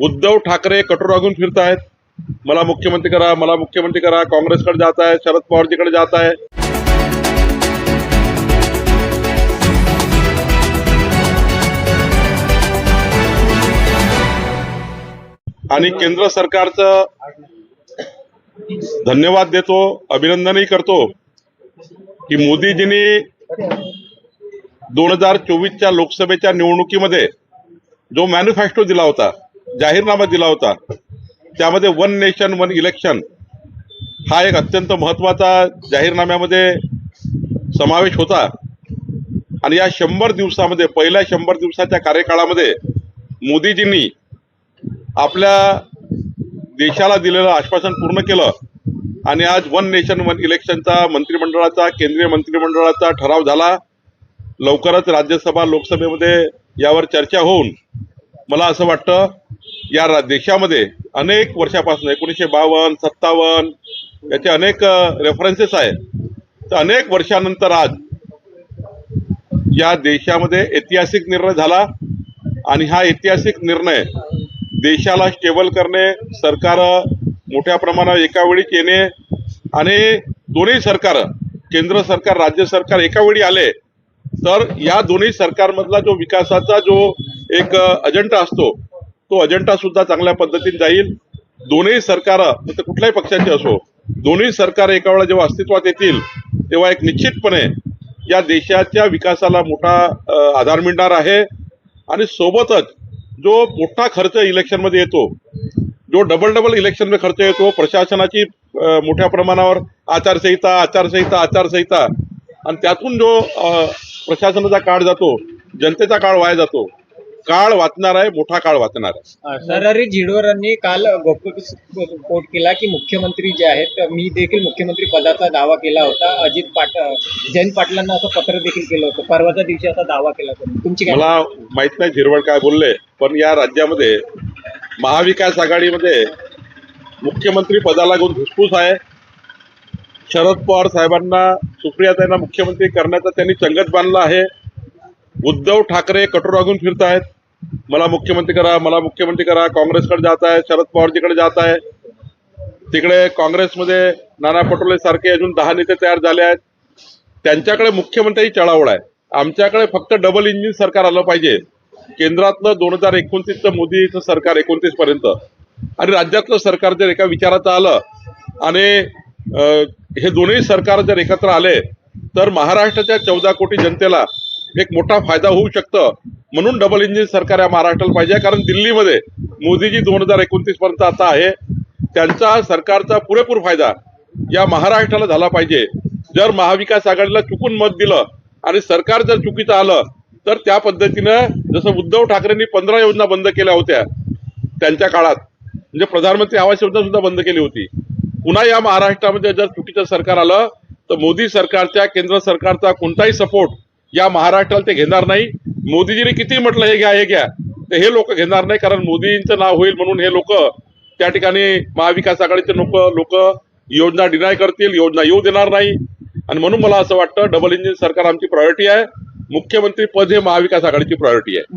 उद्धव ठाकरे कठोर फिरत फिरतायत. मला मुख्यमंत्री करा मला मुख्यमंत्री करा काँग्रेसकडे जात आहे शरद पवारजीकडे जात आहे. आणि केंद्र सरकारचं धन्यवाद देतो अभिनंदनही करतो की मोदीजींनी दोन हजार चोवीसच्या लोकसभेच्या निवडणुकीमध्ये जो मॅनिफेस्टो दिला होता जाहीरनामा दिला होता. त्यामध्ये वन नेशन वन इलेक्शन हा एक अत्यंत महत्त्वाचा जाहीरनाम्यामध्ये समावेश होता. आणि या शंभर दिवसामध्ये पहिल्या शंभर दिवसाच्या कार्यकाळामध्ये मोदीजींनी आपल्या देशाला दिलेलं आश्वासन पूर्ण केलं. आणि आज वन नेशन वन इलेक्शनचा मंत्रिमंडळाचा केंद्रीय मंत्रिमंडळाचा ठराव झाला. लवकरच राज्यसभा लोकसभेमध्ये यावर चर्चा होऊन मला असं वाटतं या देशामध्ये अनेक वर्षापासून एकोणीसशे बावन्न सत्तावन्न याचे अनेक रेफरन्सेस आहेत. तर अनेक वर्षानंतर आज या देशामध्ये ऐतिहासिक निर्णय झाला आणि हा ऐतिहासिक निर्णय देशाला स्टेबल करणे सरकार मोठ्या प्रमाणावर एका वेळीच येणे आणि दोन्ही सरकार केंद्र सरकार राज्य सरकार एका वेळी आले तर या दोन्ही सरकारमधला जो विकासाचा जो एक अजेंडा असतो तो अजेंडा सुद्धा चांगल्या पद्धतीने जाईल. दोन्ही सरकार कुठल्याही पक्षाचे असो दोन्ही सरकार एका वेळा जेव्हा अस्तित्वात येतील तेव्हा एक निश्चितपणे या देशाच्या विकासाला मोठा आधार मिळणार आहे. आणि सोबतच जो मोठा खर्च इलेक्शनमध्ये येतो जो डबल डबल इलेक्शनमध्ये खर्च येतो प्रशासनाची मोठ्या प्रमाणावर आचारसंहिता आचारसंहिता आचारसंहिता आणि त्यातून जो प्रशासनाचा काळ जातो जनतेचा काळ वाया जातो काळ वाचणार आहे मोठा काळ वाचणार आहे. नरहरी झिडवरांनी काल कोट केला की मुख्यमंत्री जे आहेत मी देखील मुख्यमंत्री पदाचा दावा केला होता. अजित पाट जयंत पाटलांना असं पत्र देखील केलं होतं. परवाच्या दिवशी असा दावा केला होता. तुमची मला माहीत नाही झिरवळ काय बोलले पण या राज्यामध्ये महाविकास आघाडीमध्ये मुख्यमंत्री पदाला घेऊन धुसफूस आहे. शरद पवार साहेबांना सुप्रियाताईंना मुख्यमंत्री करण्याचा त्यांनी चंगत बांधला आहे. उद्धव ठाकरे कठोर वागून फिरतायत. मला मुख्यमंत्री करा मला मुख्यमंत्री करा काँग्रेसकडे जात आहे शरद पवारजीकडे जात आहे. तिकडे काँग्रेसमध्ये नाना पटोले सारखे अजून दहा नेते तयार झाले आहेत. त्यांच्याकडे मुख्यमंत्री चळावळ आहे. आमच्याकडे फक्त डबल इंजिन सरकार आलं पाहिजे. केंद्रातलं दोन हजार एकोणतीसचं मोदीचं सरकार एकोणतीस पर्यंत. आणि राज्यातलं सरकार जर एका विचाराचं आलं आणि हे दोन्ही सरकार जर एकत्र आले तर महाराष्ट्राच्या चौदा कोटी जनतेला एक मोठा फायदा होऊ शकतं. म्हणून डबल इंजिन सरकार या महाराष्ट्राला पाहिजे. कारण दिल्लीमध्ये मोदीजी दोन हजार एकोणतीस पर्यंत आता आहे. त्यांचा सरकारचा पुरेपूर फायदा या महाराष्ट्राला झाला पाहिजे. जर महाविकास आघाडीला चुकून मत दिलं आणि सरकार जर चुकीचं आलं तर त्या पद्धतीनं जसं उद्धव ठाकरेंनी पंधरा योजना बंद केल्या होत्या त्यांच्या काळात म्हणजे प्रधानमंत्री आवास योजना सुद्धा बंद केली होती. पुन्हा या महाराष्ट्रामध्ये जर चुकीचं सरकार आलं तर मोदी सरकारच्या केंद्र सरकारचा कोणताही सपोर्ट या महाराष्ट्राला ते घेणार नाही. मोदीजीने किती म्हटलं हे घ्या हे घ्या. तर हे लोक घेणार नाही कारण मोदींचं नाव होईल म्हणून हे लोक त्या ठिकाणी महाविकास आघाडीचे लोक लोक योजना डिनाय करतील योजना येऊ देणार नाही. आणि म्हणून मला असं वाटतं डबल इंजिन सरकार आमची प्रायोरिटी आहे. मुख्यमंत्री पद हे महाविकास आघाडीची प्रायोरिटी आहे.